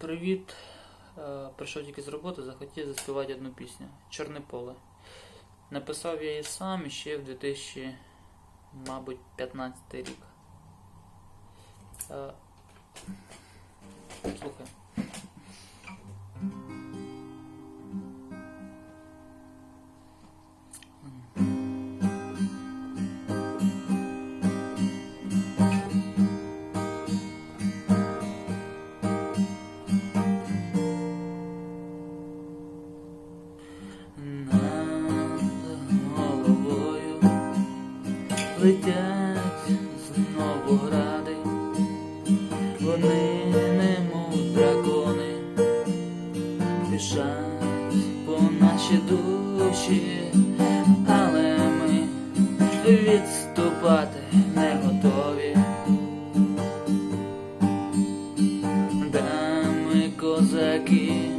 Привіт. Е, Прийшов тільки з роботи, захотів заспівати одну пісню. Чорне поле. Написав я її сам ще в 2000, мабуть, 15 рік. Е, Слухай. Летять. Знову гради, вони немов дракони, біжать по наші душі, але ми відступати не готові. Да ми козаки,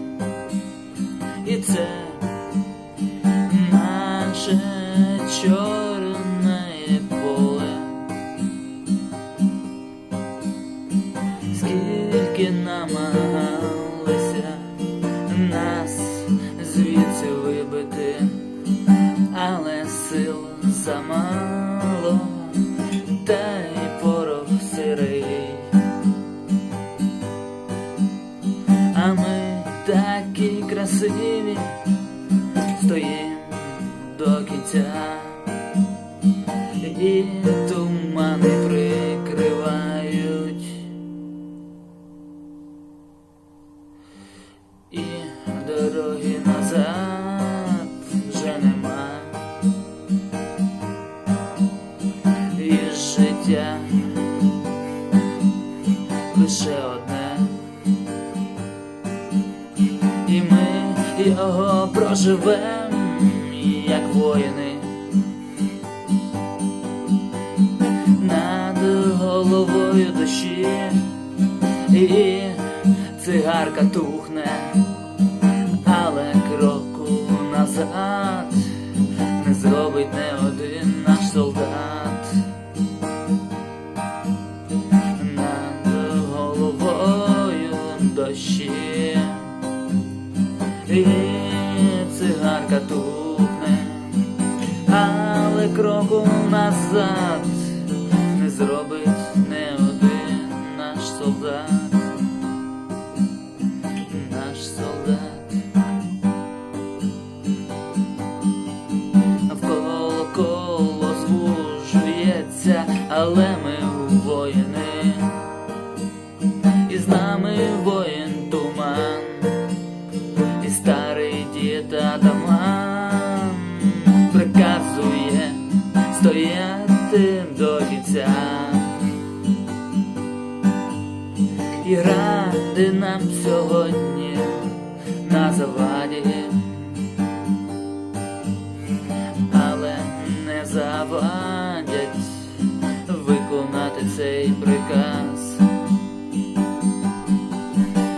А ми такі красиві. Стоїм до кінця, і тумани його проживем, як воїни. Над головою дощі і цигарка тухне, але кроку назад не зробить не один наш солдат. Над головою дощі і цигарка тухне, але кроку назад не зробить не один наш солдат, наш солдат. Навколо коло звужується, але ми воїни, і з нами воїн стояти до кінця. І ради нам сьогодні на заваді, але не завадять виконати цей приказ.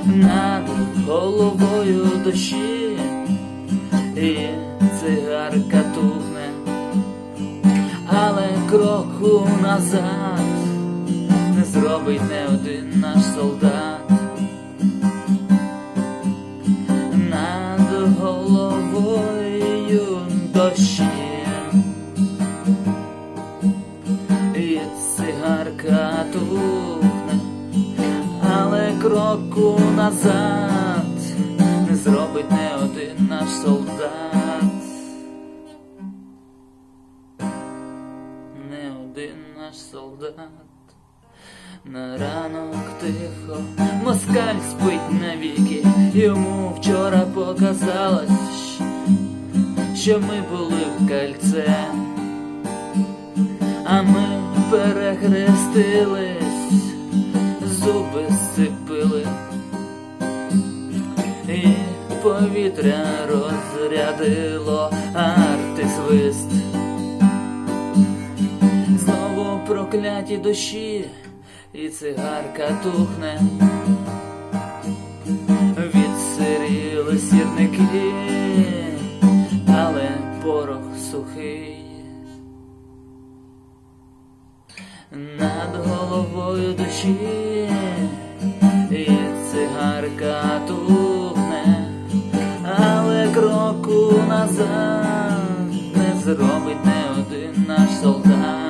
Над головою дощі, і цигарка тухне, але кроку назад не зробить не один наш солдат. Над головою дощі. І цигарка тухне, але кроку назад не зробить не один наш солдат. Не один наш солдат. На ранок тихо, москаль спить навіки, йому вчора показалось, що ми були в кальце, а ми перехрестились, зуби сцепили, і повітря розрядило арти свист. Прокляті душі, і цигарка тухне, відсиріли сірники, але порох сухий. над головою душі, і цигарка тухне, але кроку назад не зробить не один наш солдат, не один наш солдат.